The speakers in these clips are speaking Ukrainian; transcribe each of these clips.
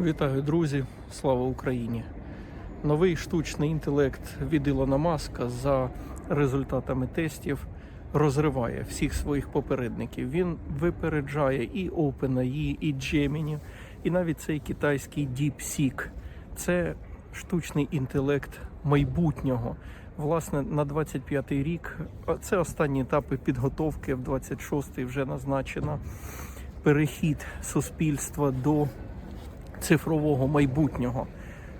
Вітаю, друзі! Слава Україні! Новий штучний інтелект від Ілона Маска за результатами тестів розриває всіх своїх попередників. Він випереджає і OpenAI, і Gemini, і навіть цей китайський DeepSeek. Це штучний інтелект майбутнього. Власне, на 25-й рік це останні етапи підготовки. В 26-й вже назначено перехід суспільства до цифрового майбутнього.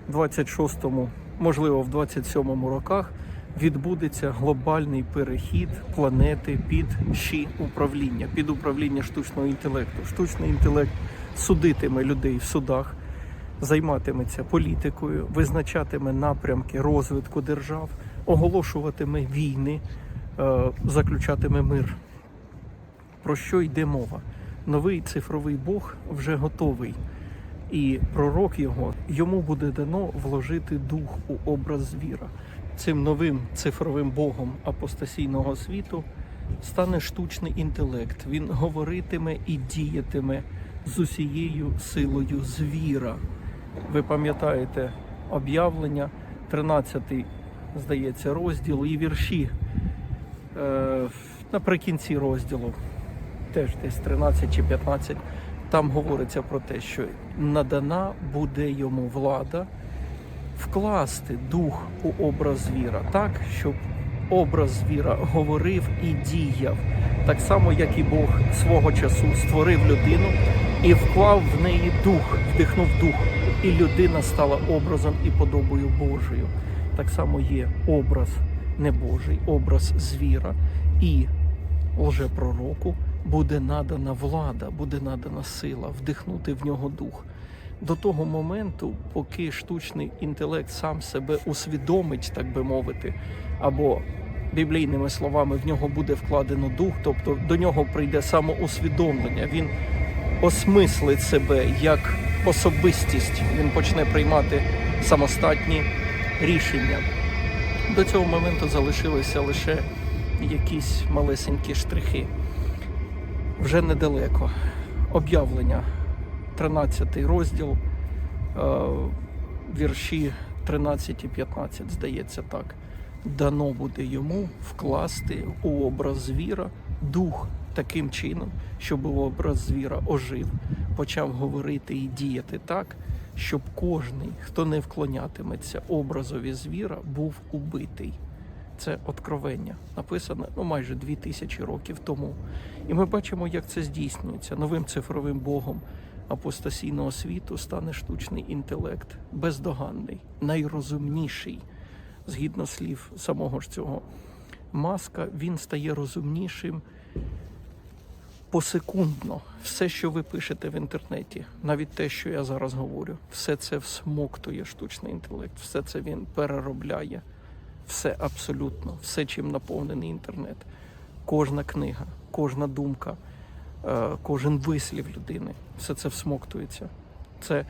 В 26-му, можливо, в 27-му роках відбудеться глобальний перехід планети під ші управління, під управління штучного інтелекту. Штучний інтелект судитиме людей в судах, займатиметься політикою, визначатиме напрямки розвитку держав, оголошуватиме війни, е, заключатиме мир. Про що йде мова? Новий цифровий Бог вже готовий і пророк його йому буде дано вложити дух у образ звіра. Цим новим цифровим богом апостасійного світу стане штучний інтелект. Він говоритиме і діятиме з усією силою звіра. Ви пам'ятаєте об'явлення, 13-й, здається, розділ і вірші е, наприкінці розділу, теж десь 13 чи 15 там говориться про те, що надана буде йому влада вкласти дух у образ звіра, так, щоб образ звіра говорив і діяв, так само, як і Бог свого часу створив людину і вклав в неї дух, вдихнув дух, і людина стала образом і подобою Божою. Так само є образ небожий, образ звіра і лжепророку буде надана влада, буде надана сила, вдихнути в нього дух. До того моменту, поки штучний інтелект сам себе усвідомить, так би мовити, або біблійними словами в нього буде вкладено дух, тобто до нього прийде самоусвідомлення, він осмислить себе як особистість, він почне приймати самостатні рішення. До цього моменту залишилися лише якісь малесенькі штрихи вже недалеко. Об'явлення, 13 розділ, е, вірші 13 і 15, здається так. Дано буде йому вкласти у образ звіра дух таким чином, щоб образ звіра ожив, почав говорити і діяти так, щоб кожний, хто не вклонятиметься образові звіра, був убитий. Це откровення написане ну майже дві тисячі років тому. І ми бачимо, як це здійснюється. Новим цифровим богом апостасійного світу стане штучний інтелект, бездоганний, найрозумніший. Згідно слів самого ж цього маска, він стає розумнішим посекундно. Все, що ви пишете в інтернеті, навіть те, що я зараз говорю, все це всмоктує штучний інтелект, все це він переробляє. Все абсолютно, все, чим наповнений інтернет. Кожна книга, кожна думка, е, кожен вислів людини, все це всмоктується. Це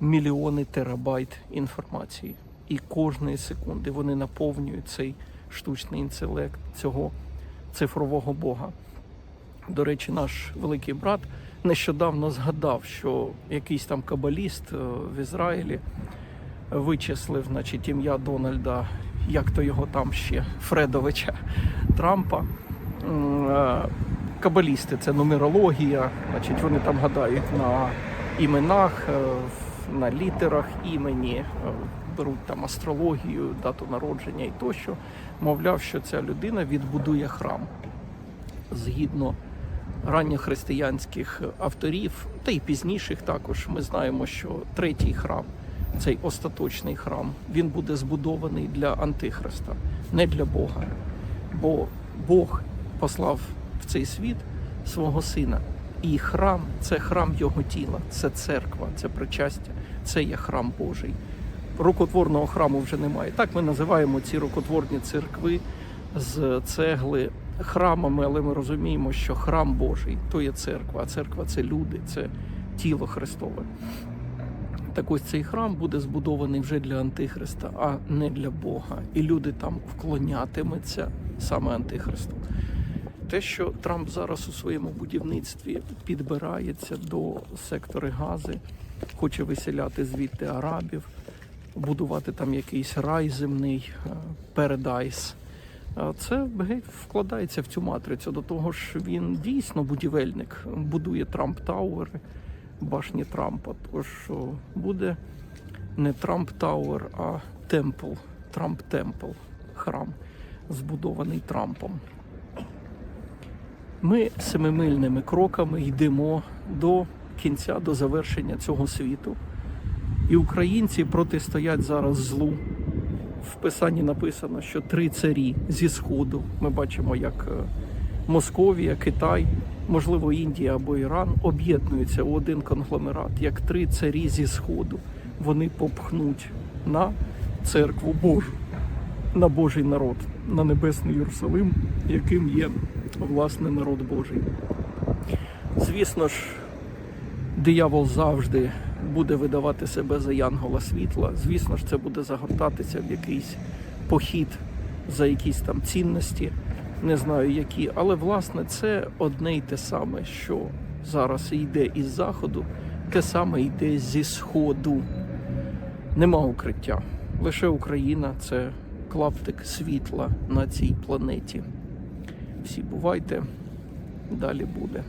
мільйони терабайт інформації. І кожної секунди вони наповнюють цей штучний інтелект цього цифрового Бога. До речі, наш великий брат нещодавно згадав, що якийсь там кабаліст е, в Ізраїлі вичислив, значить, ім'я Дональда як то його там ще Фредовича Трампа. Е, Кабалісти це нумерологія, значить вони там гадають на іменах, е, на літерах імені, е, беруть там астрологію, дату народження і тощо. Мовляв, що ця людина відбудує храм згідно ранньохристиянських авторів, та й пізніших також. Ми знаємо, що третій храм цей остаточний храм, він буде збудований для Антихриста, не для Бога. Бо Бог послав в цей світ свого сина. І храм це храм Його тіла, це церква, це причастя, це є храм Божий. Рукотворного храму вже немає. Так ми називаємо ці рукотворні церкви з цегли храмами, але ми розуміємо, що храм Божий то є церква, а церква це люди, це тіло Христове. Так ось цей храм буде збудований вже для Антихриста, а не для Бога. І люди там вклонятимуться саме Антихристу. Те, що Трамп зараз у своєму будівництві підбирається до сектори Гази, хоче виселяти звідти арабів, будувати там якийсь рай земний, передайс. Це вкладається в цю матрицю. До того ж, він дійсно будівельник, будує Трамп Тауери, башні Трампа. Тож буде не Трамп Тауер, а Темпл, Трамп Темпл, храм, збудований Трампом. Ми семимильними кроками йдемо до кінця, до завершення цього світу. І українці протистоять зараз злу. В писанні написано, що три царі зі сходу. Ми бачимо, як е, Московія, Китай, можливо, Індія або Іран об'єднуються у один конгломерат, як три царі зі сходу. Вони попхнуть на церкву Божу, на Божий народ, на небесний Єрусалим, яким є власне народ Божий. Звісно ж, диявол завжди буде видавати себе за янгола світла. Звісно ж, це буде загортатися в якийсь похід за якісь там цінності, не знаю які. Але власне це одне й те саме, що зараз йде із заходу, те саме йде зі сходу. Нема укриття. Лише Україна це клаптик світла на цій планеті. Всі бувайте, далі буде.